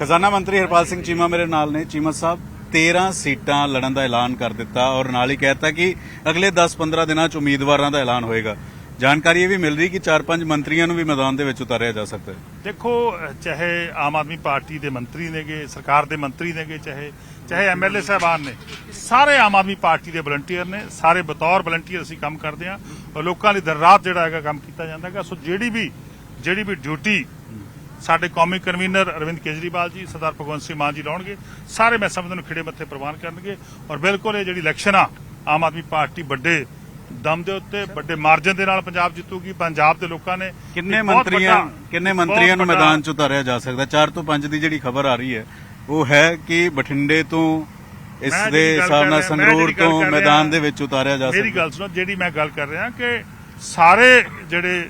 ਖਜ਼ਾਨਾ ਮੰਤਰੀ ਹਰਪਾਲ ਸਿੰਘ ਚੀਮਾ ਮੇਰੇ ਨਾਲ ਨੇ। ਚੀਮਾ ਸਾਹਿਬ 13 ਸੀਟਾਂ ਲੜਨ ਦਾ ਐਲਾਨ ਕਰ ਦਿੱਤਾ ਔਰ ਨਾਲ ਹੀ ਕਹਿਤਾ ਕਿ ਅਗਲੇ 10-15 ਦਿਨਾਂ 'ਚ ਉਮੀਦਵਾਰਾਂ ਦਾ ਐਲਾਨ ਹੋਏਗਾ। ਜਾਣਕਾਰੀ ਇਹ ਵੀ ਮਿਲ ਰਹੀ ਕਿ 4-5 ਮੰਤਰੀਆਂ ਨੂੰ ਵੀ ਮੈਦਾਨ ਦੇ ਵਿੱਚ ਉਤਾਰਿਆ ਜਾ ਸਕਦਾ ਹੈ। ਦੇਖੋ, ਚਾਹੇ ਆਮ ਆਦਮੀ ਪਾਰਟੀ ਦੇ ਮੰਤਰੀ ਨੇਗੇ, ਸਰਕਾਰ ਦੇ ਮੰਤਰੀ ਨੇਗੇ, ਚਾਹੇ ਚਾਹੇ ਐਮਐਲਏ ਸਾਹਿਬਾਨ ਨੇ, ਸਾਰੇ ਆਮ ਆਦਮੀ ਪਾਰਟੀ ਦੇ ਵਲੰਟੀਅਰ ਨੇ, ਸਾਰੇ ਬਤੌਰ ਵਲੰਟੀਅਰ ਅਸੀਂ ਕੰਮ ਕਰਦੇ ਹਾਂ ਔਰ ਲੋਕਾਂ ਲਈ ਦਿਨ ਰਾਤ ਜਿਹੜਾ ਹੈਗਾ ਕੰਮ ਕੀਤਾ ਜਾਂਦਾ ਹੈਗਾ। ਸੋ ਜਿਹੜੀ ਵੀ ਜਿਹੜੀ ਵੀ ਡਿਊਟੀ ਸਾਡੇ ਕੌਮੀ ਕਨਵੀਨਰ ਅਰਵਿੰਦ ਕੇਜਰੀਵਾਲ ਜੀ ਸਰਦਾਰ ਭਗਵੰਤ ਸਿੰਘ ਮਾਨ ਜੀ ਲਾਉਣਗੇ। ਸਾਰੇ ਮੈਂ ਸਮਝਦਾ ਨੂੰ ਖਿੜੇ ਮੱਥੇ ਪ੍ਰਵਾਨ ਕਰਨਗੇ। ਔਰ ਬਿਲਕੁਲ ਇਹ ਜਿਹੜੀ ਇਲੈਕਸ਼ਨ ਆ ਆਮ ਆਦਮੀ ਪਾਰਟੀ ਵੱਡੇ ਦਮ ਦੇ ਉੱਤੇ ਵੱਡੇ ਮਾਰਜਨ ਦੇ ਨਾਲ ਪੰਜਾਬ ਜਿੱਤੂਗੀ ਪੰਜਾਬ ਦੇ ਲੋਕਾਂ ਨੇ ਕਿੰਨੇ ਮੰਤਰੀਆਂ ਕਿੰਨੇ ਮੰਤਰੀਆਂ ਨੂੰ ਮੈਦਾਨ 'ਚ ਉਤਾਰਿਆ ਜਾ ਸਕਦਾ? 4 ਤੋਂ 5 ਦੀ ਜਿਹੜੀ ਖਬਰ ਆ ਰਹੀ ਹੈ ਉਹ ਹੈ ਕਿ ਬਠਿੰਡੇ ਤੋਂ ਇਸ ਦੇ ਹਿਸਾਬ ਨਾਲ ਸੰਗਰੂਰ ਤੋਂ ਮੈਦਾਨ ਦੇ ਵਿੱਚ ਉਤਾਰਿਆ ਜਾ ਮੇਰੀ ਸਕਦਾ। ਗੱਲ ਸੁਣੋ ਜਿਹੜੀ ਮੈਂ ਗੱਲ ਕਰ ਰਿਹਾ ਕਿ ਸਾਰੇ ਜਿਹੜੇ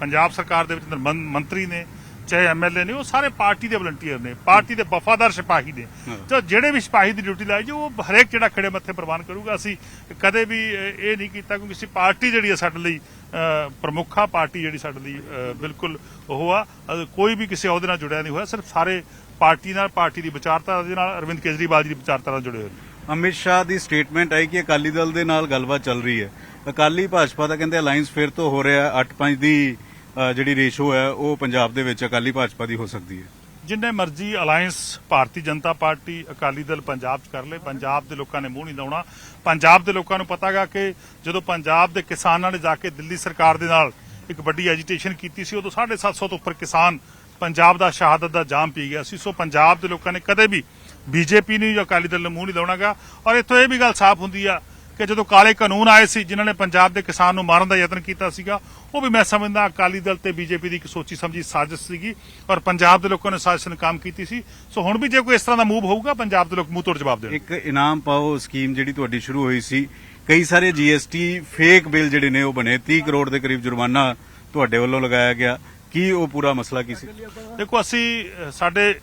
ਪੰਜਾਬ ਸਰਕਾਰ ਦੇ ਵਿੱਚ ਮੰਤਰੀ ਨੇ ਚਾਹੇ ਐਮਐਲਏ ਨੇ ਉਹ ਸਾਰੇ ਪਾਰਟੀ ਦੇ ਵਲੰਟੀਅਰ ਨੇ ਪਾਰਟੀ ਦੇ ਵਫਾਦਾਰ ਸਿਪਾਹੀ ਨੇ। ਤੇ ਜਿਹੜੇ ਵੀ ਸਿਪਾਹੀ ਦੀ ਡਿਊਟੀ ਲਾਈ ਜੀ ਉਹ ਹਰੇਕ ਜਿਹੜਾ ਖੜੇ ਮੱਥੇ ਪ੍ਰਵਾਨ ਕਰੂਗਾ। ਅਸੀਂ ਕਦੇ ਵੀ ਇਹ ਨਹੀਂ ਕੀਤਾ ਕਿਉਂਕਿ ਅਸੀਂ ਪਾਰਟੀ ਜਿਹੜੀ ਹੈ ਸਾਡੇ ਲਈ ਪ੍ਰਮੁੱਖ ਪਾਰਟੀ ਜਿਹੜੀ ਸਾਡੇ ਲਈ ਬਿਲਕੁਲ ਉਹ ਆ। ਕੋਈ ਵੀ ਕਿਸੇ ਅਹੁਦੇ ਨਾਲ ਜੁੜਿਆ ਨਹੀਂ ਹੋਇਆ ਸਿਰਫ ਸਾਰੇ ਪਾਰਟੀ ਨਾਲ ਪਾਰਟੀ ਦੀ ਵਿਚਾਰਧਾਰਾ ਦੇ ਨਾਲ ਅਰਵਿੰਦ ਕੇਜਰੀਵਾਲ ਜੀ ਦੀ ਵਿਚਾਰਧਾਰਾ ਨਾਲ ਜੁੜੇ ਹੋਏ ਨੇ। ਅਮਿਤ ਸ਼ਾਹ ਦੀ ਸਟੇਟਮੈਂਟ ਆਈ ਕਿ ਅਕਾਲੀ ਦਲ ਦੇ ਨਾਲ ਗੱਲਬਾਤ ਚੱਲ ਰਹੀ ਹੈ। ਅਕਾਲੀ ਭਾਜਪਾ ਦਾ ਕਹਿੰਦੇ ਅਲਾਈਅੰਸ ਫਿਰ ਤੋਂ ਹੋ ਰਿਹਾ 8-5 ਦੀ ਜਿਹੜੀ ਰੇਸ਼ੋ ਹੈ, ਉਹ ਪੰਜਾਬ ਦੇ ਵਿੱਚ ਅਕਾਲੀ ਭਾਜਪਾ ਦੀ ਹੋ ਸਕਦੀ ਹੈ। ਜਿੰਨੇ ਮਰਜ਼ੀ ਅਲਾਈਅੰਸ ਭਾਰਤੀ ਜਨਤਾ ਪਾਰਟੀ, ਅਕਾਲੀ ਦਲ ਪੰਜਾਬ 'ਚ ਕਰ ਲੇ, ਪੰਜਾਬ ਦੇ ਲੋਕਾਂ ਨੇ ਮੂੰਹ ਨਹੀਂ ਲਾਉਣਾ। ਪੰਜਾਬ ਦੇ ਲੋਕਾਂ ਨੂੰ ਪਤਾਗਾ ਕਿ ਜਦੋਂ ਪੰਜਾਬ ਦੇ ਕਿਸਾਨਾਂ ਨੇ ਜਾ ਕੇ ਦਿੱਲੀ ਸਰਕਾਰ ਦੇ ਨਾਲ ਇੱਕ ਵੱਡੀ ਐਜੀਟੇਸ਼ਨ ਕੀਤੀ ਸੀ, ਉਦੋਂ 750 ਤੋਂ ਉੱਪਰ ਕਿਸਾਨ ਪੰਜਾਬ ਦਾ ਸ਼ਹਾਦਤ ਦਾ ਜਾਮ ਪੀ ਗਿਆ ਸੀ। ਸੋ ਪੰਜਾਬ ਦੇ ਲੋਕਾਂ ਨੇ ਕਦੇ ਵੀ ਬੀਜੇਪੀ ਨੂੰ ਜਾਂ ਅਕਾਲੀ ਦਲ ਨੂੰ ਮੂੰਹ ਨਹੀਂ ਲਾਉਣਾਗਾ ਔਰ ਇੱਥੋਂ ਇਹ ਵੀ ਗੱਲ ਸਾਫ਼ ਹੁੰਦੀ ਆ ਕਿ ਜਦੋਂ ਕਾਲੇ ਕਾਨੂੰਨ ਆਏ ਸੀ ਜਿਨ੍ਹਾਂ ਨੇ ਪੰਜਾਬ ਦੇ ਕਿਸਾਨ ਨੂੰ ਮਾਰਨ ਦਾ ਯਤਨ ਕੀਤਾ ਸੀਗਾ ਉਹ ਵੀ ਮੈਂ ਸਮਝਦਾ ਅਕਾਲੀ ਦਲ ਤੇ ਬੀਜੇਪੀ ਦੀ ਇੱਕ ਸੋਚੀ ਸਮਝੀ ਸਾਜ਼ਿਸ਼ ਸੀਗੀ ਔਰ ਪੰਜਾਬ ਦੇ ਲੋਕਾਂ ਨੇ ਸਾਜ਼ਿਸ਼ ਨਾਲ ਕੰਮ ਕੀਤੀ ਸੀ। ਸੋ ਹੁਣ ਵੀ ਜੇ ਕੋਈ ਇਸ ਤਰ੍ਹਾਂ ਦਾ ਮੂਵ ਹੋਊਗਾ ਪੰਜਾਬ ਦੇ ਲੋਕ ਮੂੰਹ ਤੋੜ ਜਵਾਬ ਦੇਣਗੇ। ਇੱਕ ਇਨਾਮ ਪਾਓ ਸਕੀਮ ਜਿਹੜੀ ਤੁਹਾਡੀ ਸ਼ੁਰੂ ਹੋਈ ਸੀ ਕਈ ਸਾਰੇ ਜੀਐਸਟੀ ਫੇਕ ਬਿੱਲ ਜਿਹੜੇ ਨੇ ਉਹ ਬਣੇ 30 ਕਰੋੜ ਦੇ ਕਰੀਬ ਜੁਰਮਾਨਾ ਤੁਹਾਡੇ ਵੱਲੋਂ ਲਗਾਇਆ ਗਿਆ। ਕੀ ਉਹ ਪੂਰਾ ਮਸਲਾ ਕੀ ਸੀ? ਦੇਖੋ ਅਸੀਂ ਸਾਡੇ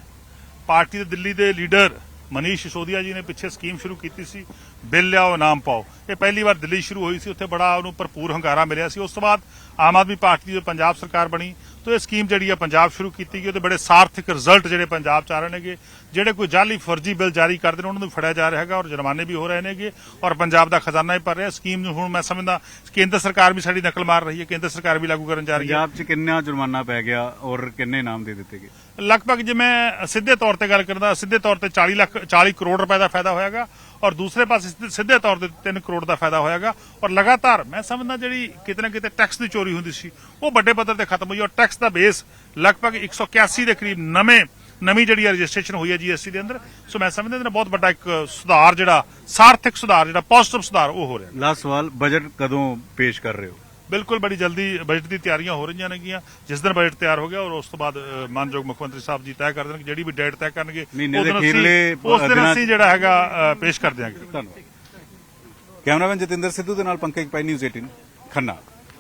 ਪਾਰਟੀ ਦੇ ਦਿੱਲੀ ਦੇ ਲੀਡਰ ਮਨੀਸ਼ ਸਿਸੋਦੀਆ ਜੀ ਨੇ ਪਿੱਛੇ ਸਕੀਮ ਸ਼ੁਰੂ ਕੀਤੀ ਸੀ। ਬਿੱਲ ਲਿਆਓ ਨਾਮ ਪਾਓ। ਇਹ ਪਹਿਲੀ ਵਾਰ ਦਿੱਲੀ ਸ਼ੁਰੂ ਹੋਈ ਸੀ ਉੱਥੇ ਬੜਾ ਉਹਨੂੰ ਭਰਪੂਰ ਹੰਗਾਰਾ ਮਿਲਿਆ ਸੀ। ਉਸ ਤੋਂ ਬਾਅਦ ਆਮ ਆਦਮੀ ਪਾਰਟੀ ਦੀ ਪੰਜਾਬ ਸਰਕਾਰ ਬਣੀ ਤਾਂ ਇਹ ਸਕੀਮ ਜਿਹੜੀ ਆ ਪੰਜਾਬ ਸ਼ੁਰੂ ਕੀਤੀ ਗਈ ਉਹਦੇ ਬੜੇ ਸਾਰਥਿਕ ਰਿਜ਼ਲਟ ਜਿਹੜੇ ਪੰਜਾਬ ਚ ਆ ਰਹੇ ਨੇਗੇ ਜਿਹੜੇ ਕੋਈ ਜਾਲੀ ਫਰਜ਼ੀ ਬਿੱਲ ਜਾਰੀ ਕਰਦੇ ਨੇ ਉਹਨਾਂ ਨੂੰ ਫੜਿਆ ਜਾ ਰਿਹਾ ਹੈਗਾ ਔਰ ਜੁਰਮਾਨੇ ਵੀ ਹੋ ਰਹੇ ਨੇਗੇ ਔਰ ਪੰਜਾਬ ਦਾ ਖਜ਼ਾਨਾ ਵੀ ਭਰ ਰਿਹਾ। ਸਕੀਮ ਨੂੰ ਹੁਣ ਮੈਂ ਸਮਝਦਾ ਕੇਂਦਰ ਸਰਕਾਰ ਵੀ ਸਾਡੀ ਨਕਲ ਮਾਰ ਰਹੀ ਹੈ ਕੇਂਦਰ ਸਰਕਾਰ ਵੀ ਲਾਗੂ ਕਰਨ ਜਾ ਰਹੀ ਹੈ। ਪੰਜਾਬ 'ਚ ਕਿੰਨਾ ਜੁਰਮਾਨਾ ਪੈ ਗਿਆ ਔਰ ਕਿੰਨੇ ਇਨਾਮ ਦੇ ਦਿੱਤੇ ਗਏ? ਲਗਭਗ ਜੇ ਮੈਂ ਸਿੱਧੇ ਤੌਰ ਤੇ ਗੱਲ ਕਰਦਾ ਸਿੱਧੇ ਤੌਰ ਤੇ 40 ਲੱਖ 40 ਕਰੋੜ ਰੁਪਏ ਦਾ ਫਾਇਦਾ ਹੋਇਆਗਾ ਔਰ ਦੂਸਰੇ ਪਾਸੇ ਸਿੱਧੇ- ਸਿੱਧੇ ਤੌਰ ਤੇ 3 ਕਰੋੜ ਦਾ ਫਾਇਦਾ ਹੋਇਆਗਾ। ਔਰ ਲਗਾਤਾਰ ਮੈਂ ਸਮਝਦਾ ਜਿਹੜੀ ਕਿਤੇ ਨਾ ਕਿਤੇ ਟੈਕਸ ਦੀ ਚੋਰੀ ਹੁੰਦੀ ਸੀ, ਉਹ ਵੱਡੇ ਪੱਧਰ ਤੇ ਖਤਮ ਹੋਈ ਔਰ ਟੈਕਸ ਦਾ ਬੇਸ ਲਗਭਗ 181 ਦੇ ਕਰੀਬ ਨਵੇਂ, ਨਵੀਂ ਜਿਹੜੀ ਰਜਿਸਟ੍ਰੇਸ਼ਨ ਹੋਈ ਹੈ ਜੀਐਸਟੀ ਦੇ ਅੰਦਰ। ਸੋ ਮੈਂ ਸਮਝਦਾ ਇਹਦੇ ਨਾਲ ਬਹੁਤ ਵੱਡਾ ਇੱਕ ਸੁਧਾਰ ਜਿਹੜਾ, ਸਾਰਥਿਕ ਸੁਧਾਰ ਜਿਹੜਾ ਪੋਜ਼ਿਟਿਵ ਸੁਧਾਰ ਉਹ ਹੋ ਰਿਹਾ। ਲਾਸਟ ਸਵਾਲ ਬਜਟ ਕਦੋਂ ਪੇਸ਼ ਕਰ ਰਹੇ ਹੋ? ਬਿਲਕੁਲ ਬੜੀ ਜਲਦੀ ਬਜਟ ਦੀ ਤਿਆਰੀਆਂ ਹੋ ਰਹੀਆਂ ਨੇਗੀਆਂ। ਜਿਸ ਦਿਨ ਬਜਟ ਤਿਆਰ ਹੋ ਗਿਆ ਔਰ ਉਸ ਤੋਂ ਬਾਅਦ ਮਾਨਯੋਗ ਮੁੱਖ ਮੰਤਰੀ ਸਾਹਿਬ ਜੀ ਤੈਅ ਕਰ ਦੇਣਗੇ ਜਿਹੜੀ ਵੀ ਡੇਟ ਤੈਅ ਕਰਨਗੇ ਉਸ ਦੇ ਦਿਨ ਅਸੀਂ- ਜਿਹੜਾ ਹੈਗਾ ਪੇਸ਼ ਕਰ ਦਿਆਂਗੇ। ਧੰਨਵਾਦ। ਕੈਮਰਾਮੈਨ ਜਤਿੰਦਰ ਸਿੱਧੂ ਦੇ ਨਾਲ ਪੰਕਜ ਪਾਈ ਨਿਊਜ਼ 18 ਖੰਨਾ।